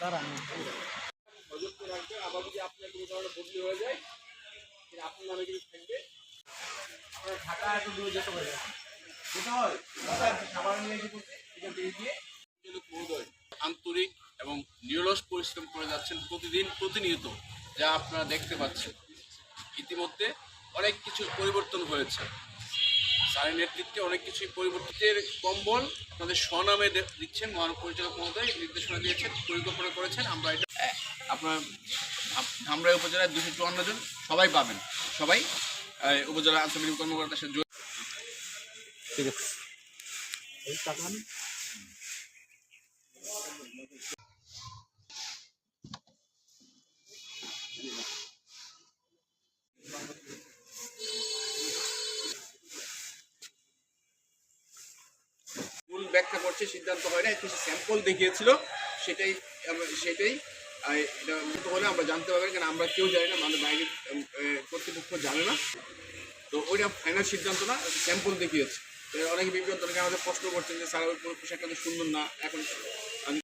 দাঁড়ান। আবার যদি আপনার কোনো কারণে বদলি হয়ে যায় আপনার নামে কিন্তু থাকবে আপনার ঢাকা এত দূরে যেতে পারে যেতে হয় খাবার নিয়ে যে করতে এখান থেকে গিয়ে আন্তরিক এবং নিরলস পরিশ্রম করে যাচ্ছেন প্রতিদিন, প্রতিনিয়ত, যা আপনারা দেখতে পাচ্ছেন। ইতিমধ্যে অনেক কিছু পরিবর্তন হয়েছে। স্যারের নেতৃত্বে অনেক কিছুই পরিবর্তিতের কম্বল আপনাদের স্বনামে দে- দিচ্ছেন মহান পরিচালক মহোদয় নির্দেশনা দিয়েছেন পরিকল্পনা করেছেন। আমরা এটা আপনার আপ- ধামরাই উপজেলায় দুশো চুয়ান্ন জন সবাই পাবেন। সবাই আহ, উপজেলা আঞ্চলিক কর্মকর্তার সাথে ঠিক আছে। তাকান করছে সিদ্ধান্ত হয় না কিছু স্যাম্পল দেখিয়েছিল সেটাই সেটাই এটা হলে আমরা জানতে পারবেন কেন আমরা কেউ জানি না আমাদের বাইরের উম, কর্তৃপক্ষ জানে না। তো ওইটা ফাইনাল সিদ্ধান্ত না স্যাম্পল দেখিয়েছে। অনেকে বিভিন্ন আমাদের প্রশ্ন করছেন যে স্যার ওই পোশাকটা তো সুন্দর না এখন